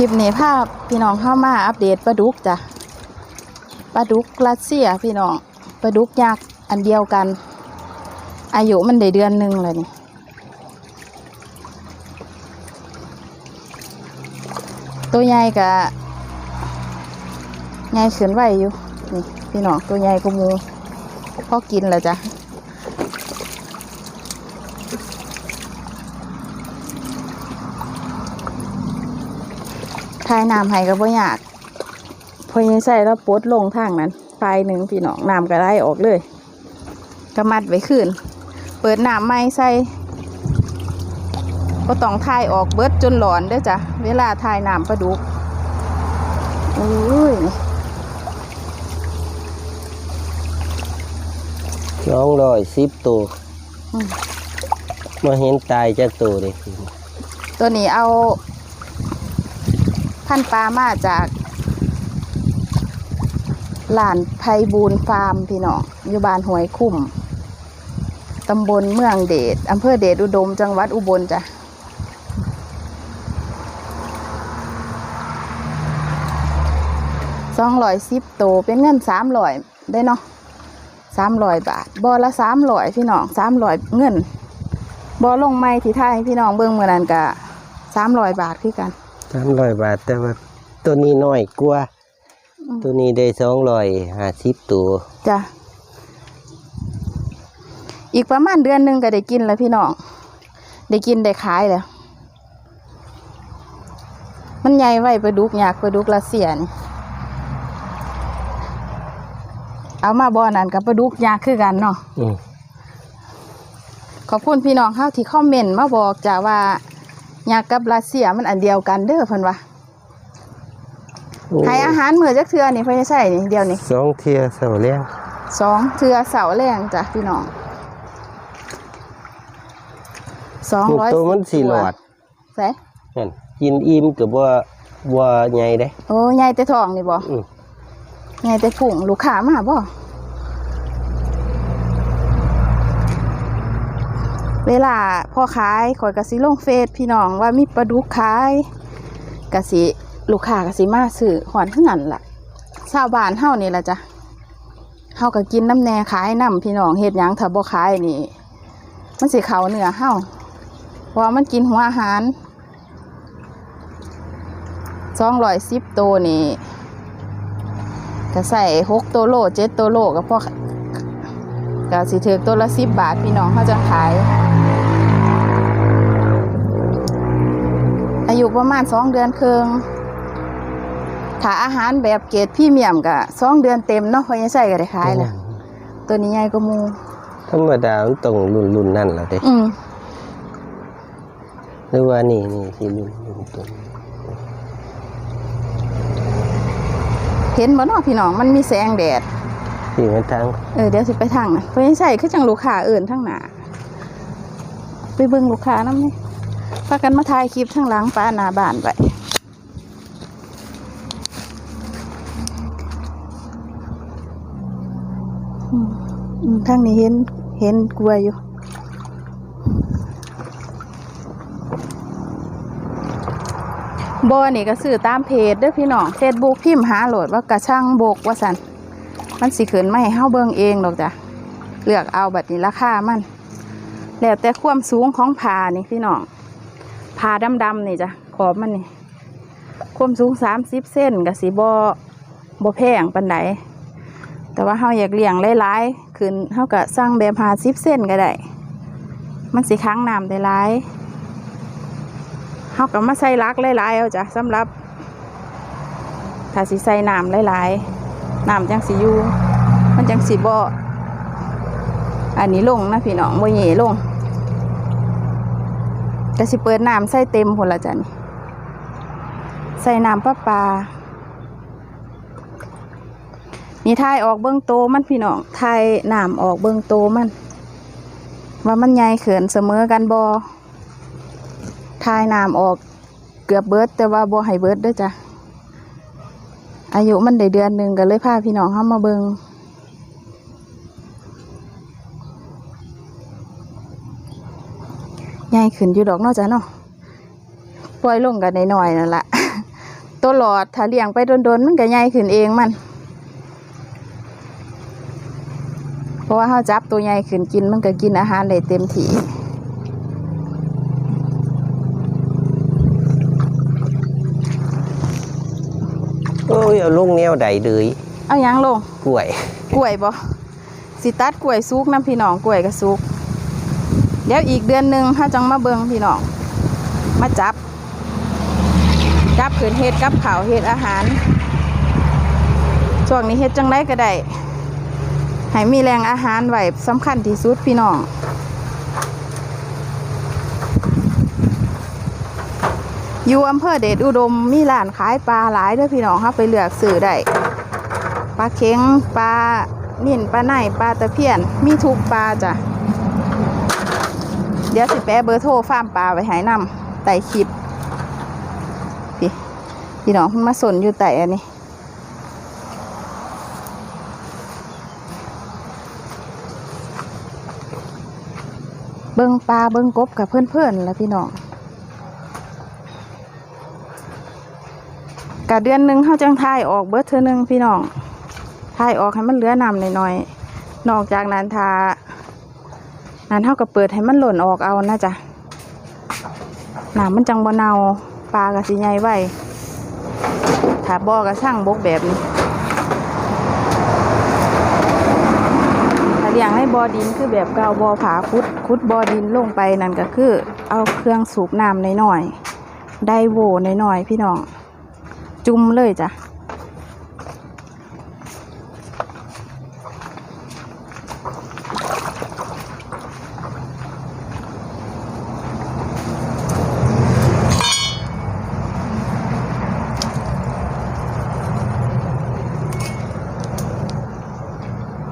คลิปนี้ภาพพี่น้องเข้ามาอัปเดตปลาดุกจ้ะปลาดุกรัสเซียพี่น้องปลาดุกยักษ์อันเดียวกัน อายุมันได้เดือนหนึ่งเลยนี่ตัวใหญ่กะใหญ่ขึ้นไหวอยู่นี่พี่น้องตัวใหญ่ก็มูพอกินแล้วจ้ะ ทายน้ำให้ก็บ่ยาก พอยังใส่แล้วปลดลงทางนั้นปลายหนึ่งพี่น้องน้ำก็ได้ออกเลยก็มัดไว้ขึ้น เปิดน้ำไม่ใส่ก็ต้องทายออกเบิดจนหลอนเด้อจ้ะ เวลาทายน้ำปลาดุกอุ้ยสองร้อยสิบตัวอืมมาเห็นตายจากตัวเลยตัวนี้เอา พันปลามาจากหลานไพบูลฟาร์มพี่น้องอยู่บ้านหวยคุ้มตำบลเมืองเดชอำเภอเดชอุดม จังหวัดอุบลจ้ะสองร้อยสิบโตวเป็นเงินสามร้อยได้เนาะสามร้อยบาทบอละสามร้อยพี่น้องสามร้อยเงินบอลงไม้ที่ไทยพี่น้องเบิ้องเมื่อนั้นกะสามร้อยบาทคือกัน สามร้อยบาทแต่ว่าตัวนี้น้อยกว่าอืมตัวนี้ได้สองร้อยห้าสิบตัวจ้ะอีกประมาณเดือนหนึ่งก็ได้กินแล้วพี่น้องได้กินได้ขายแล้วมันใหญ่ไว้ปลาดุกอยากปลาดุกรัสเซียน เอามาบ่อนั้นกับปลาดุกยากคือกันเนาะอืมขอบคุณพี่น้องเข้าที่คอมเมนต์มาบอกจ้าว่าอ ยากกับรัสเซียมันอันเดียวกันเด้อเพิ่นว่าโอ้ให้อาหารมื้อจักเทื่อนี่เพิ่นจะใส่นี่เดียวนี่สองเทียเสาเลี้ยงสองเทื่อเสาแรงจ้ะพี่น้องสองร้อยตัวมันสี่หลอดใส่นั่นกินอิ่มกับว่าว่าใหญ่ได้โอ้ใหญ่แต่ท้องนี่บ่อืมใหญ่แต่ผุ่งลูกค้ามาบ่ เวลาพ่อขายข่อยกะสิลงเฟซพี่น้องว่ามีปลาดุกขายกะสิลูกค้ากะสิมาซื้อหอนเท่านั้นล่ะชาวบ้านเฮานี่ล่ะจ้ะเฮาก็กินน้ำแน่ขายน้ำพี่น้องเฮ็ดหยังถ้าบ่ขายนี่ มันสิเขาเนื้อเฮาเพราะมันกินหัวอาหาร210ตัวนี่ก็ใส่หกตัวโลเจ็ดตัวโลก็พอก็สิถือตัวละสิบบาทพี่น้องเขาจะขาย ยุประมาณสองเดือนครึ่งถ้าอาหารแบบเกรดพรี่เมียมก็สองเดือนเต็มเนาะพอยังใส่ก็ได้ขายแล้วตัวนี้ใหญ่ก็มู ธรรมดามันต้องรุ่นรุ่นนั่นแหละเด้อืมหรือว่านี่นี่ที่รุ่นรุ่นตัวนี้เห็นบ่เนาะพี่น้องมันมีแสงแดด ที่มันทางเออเดี๋ยวสิไปทางนะเพราะยังใส่คือจังลูกค้าเอื่นทางหน้าไปเบิ่งลูกค้านำนี่ พากันมาถ่ายคลิปทางหลังป้าหน้าบ้านไปอืมอืมทางนี้เห็นเห็นกลัวอยู่บอนี่ก็ซื้อตามเพจเด้อพี่น้องเฟซบุ๊กพิมพ์หาโหลดว่ากระช่างโบกว่าสันมันสิขึ้นมาให้เฮาเบิ่งเองดอกจ้ะเลือกเอาบัดนี้ราคามัน แล้วแต่ความสูงของผานี่พี่น้อง ผาดำๆนี่จ้ะขอบมันนี่ความสูงสามสิบเส้นกับสีบอบอแพงปันไดแต่ว่าเฮาอยากเลี้ยงหลายๆขึ้นเฮาก็สร้างแบบหาสิบเส้นก็ได้ มันสิค้างน้ำได้หลายเฮาก็มาใส่ลักหลายๆเอาจ้ะสำหรับถ้าสิใส่น้ำหลายๆน้ำจังสิอยู่มันจังสิบ่อันนี้ลงนะพี่น้องบ่เหย่ลง ก็สิเปิดน้ำใส่เต็มพุ่นละจ้ะนี่ใส่น้ำประปลานี่ทายออกเบื้องโตมันพี่น้องทายน้ำออกเบื้องโตมัน ว่ามันใหญ่เขินเสมอกันบ่ทายน้ำออกเกือบเบิดแต่ว่าบ่ให้เบิดเด้อจ้ะอายุมันได้เดือนหนึ่งก็เลยพาพี่น้องเข้ามาเบิง ใหญ่ขึ้นอยู่ดอกเนอกจากเนาะปล่อยลงกันหน่อยๆนั่นแหละตัวหลอดถ้าเลี้ยงไปโดนๆมันก็ใหญ่ขึ้นเองมัน เพราะว่าเขาจับตัวใหญ่ขึ้นกินมันก็กินอาหารได้เต็มที่โอ้ยเอาลงแนวใดเลยเอาหยังลงกล้วย กล้วยบ่สิตัดกล้วยสุกน้ำพี่น้องกล้วยก็สุก เดี๋ยวอีกเดือนหนึ่งถ้าจังมาเบิงพี่น้องมาจับจับขืนเฮ็ดกับข้าวเฮ็ดอาหาร ช่วงนี้เฮ็ดจังไดก็ได้ให้มีแรงอาหารไว้สำคัญที่สุดพี่น้องอยู่อำเภอเดชอุดมมีร้านขายปลาหลายเด้อพี่น้องครับไปเลือกซื้อได้ปลาเค็งปลานิ่นปลาไหนปลาตะเพียนมีทุกปลาจ้ะ เดี๋ยวสิแปะเบอร์โทรฟาร์มปลาไว้หายนำไต่คลิปพี่พี่น้องมาสนอยู่ไต่อันนี้เบิ้งปลาเบิ้งกบกับเพื่อนๆแล้วพี่น้องกะเดือนหนึ่งเขาจังทายออกเบิดเธอหนึ่งพี่น้องทายออกให้มันเหลือน้ำหน่อยๆนอกจากนั้นทา นั้นเท่ากับเปิดให้มันหล่นออกเอานะจ๊ะหน้ำมันจังบ่เนาปลากระสิใหญ่ไว้ถ้าบ่อกระช่างบกแบบนี้ถ้าเลี้ยงให้บ่อดินคือแบบเก่าบ่อผาคุดคุดบ่อดินลงไปนั่นก็คือ เอาเครื่องสูบน้ำหน่อยๆไดโวหน่อยๆพี่น้อง จุ่มเลยจ้ะ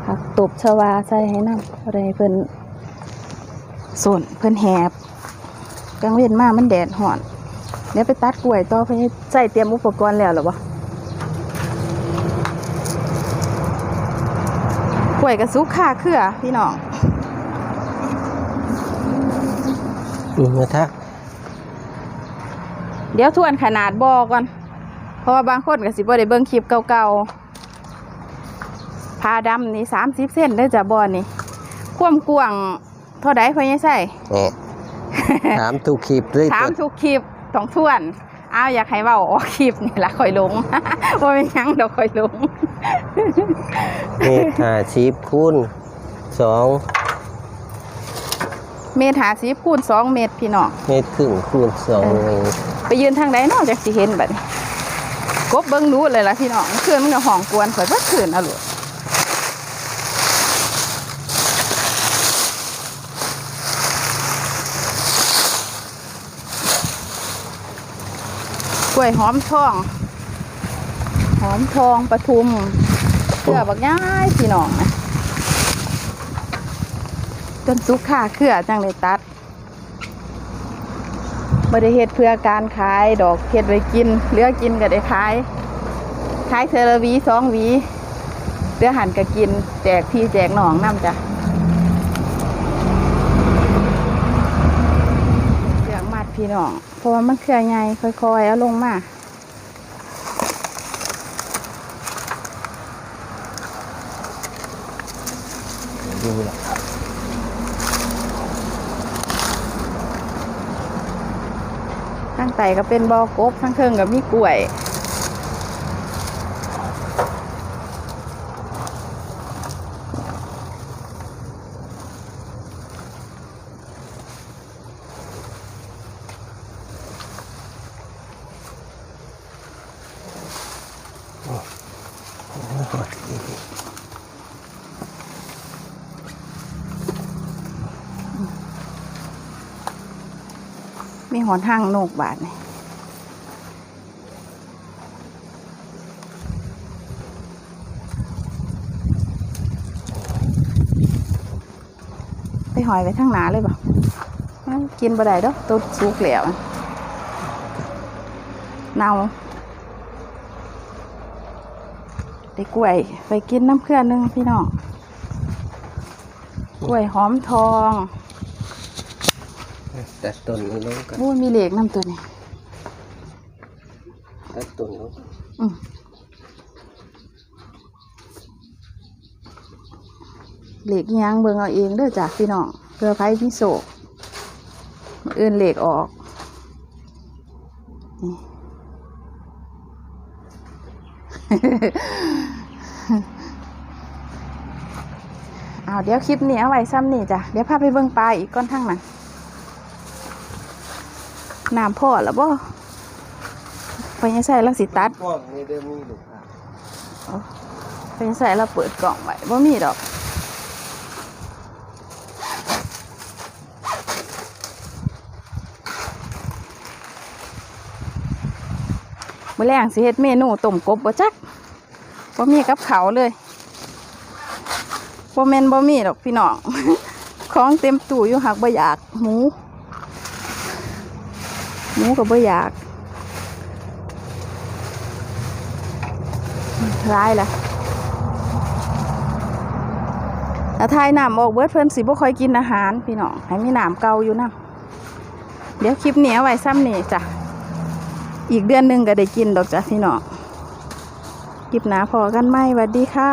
ผักตบชวาใส่ให้นำอะไรเพิ่นส่วนเพิ่นแหบกลางเว้นมามันแดดห่อนเดี๋ยวไปตัดกล้วยต่อเพิ่นใส่เตรียมอุปกรณ์แล้วเหรอวะกล้วยกระซุกค่าเครือพี่น้องอืมนะทักเดี๋ยวทวนขนาดบอก่อน เพราะว่าบางคนก็สิบ่ได้เบิ่งคลิปเก่าๆ พาดำนี่สามสิบเส้นได้อจ้ะบอนี่ความกว้างเท่าใดพ่อยังใส่แหมถามทุกคลิปเลยถามตัวทุกคลิปต้องทวนอ้าวอยากให้เว้าออกคลิปนี่ละคอยลง ว่าเป็นหยังเดี๋ยวคอยลงเมตรห้าสิบคูณสองเมตรหาสิบคูณสองเมตรพี่น้องเมตรครึ่งคูณสองเออไปยืนทางใดเนอกจากสิเห็นแบบนี้กบเบิ้งรู้เลยล่ะพี่น้องคืนมันก็ห้องกวนข่อยว่าคืนเอาลูก กล้วยหอมทอง หอมทองปทุมเกลือบักย้ายพี่น้องนะจนสุกค่าเครือจังเลยตัดบ่ได้เฮ็ดเพื่อการขายดอกเฮ็ดไว้กินเหลือกินก็ได้ขาย ขายเทอละหวีสองวีเหลือหันก็กิน แจกพี่แจกน้องนํจ้ะเลือกมัด พี่น้อง เพราะว่ามันเครือใหญ่ค่อยๆ เอาลงมาดูละข้างใต้ก็เป็นบอกบข้างเทิงกับมีกล้วย หอนห้างโนกบาทนี่ไปหอยไว้ทางหนาเลยบ่กินบ่ได้ดอกตัวสุกแล้วเน่าได้กล้วย ไปกินน้ำเครื่องนึงพี่น้องกล้วยหอมทอง แต่ต้นนี้ลงกันโอ้ยมีเหล็กน้ำตัวนี้ตัดต้นเนาะอืมเหล็กอิหยังเบิ่งเอาเองเด้อจ้ะพี่น้องเพื่อไพ่พิโศกมื้ออื่นเหล็กออกนี่เอาเดี๋ยวคลิปนี้เอาไว้ซ้ำนี่จ้ะเดี๋ยวพาไปเบิ่งปลาอีกก้อนทั้งนั้น น้ำพ่อแล้วบ่พอยังใส่แล้วสิตัดพวกนี้เดิมมีลูกค้าพอยังใส่แล้วเปิดกล่องไว้บ่มีดอกมื้อแรงสิเฮ็ดเมนูต้มกบบ่จักบ่มีกับเขาวเลยบ่แม่นบ่มีดอกพี่น้อง ของเต็มตู้อยู่หักบ่อยากหมู หมูก็บ่อยากร้ายละถ้าทายน้ำออกเบิดเพิ่นสิบ่ค่อยกินอาหารพี่น้องให้มีน้ำเก่าอยู่นะเดี๋ยวคลิปนี้เอาไว้ซ้ำนี่จ้ะ อีกเดือนหนึ่งก็ได้กินดอกจ้ะพี่น้องคลิปหนาพอกันไหมหวัดดีค่ะ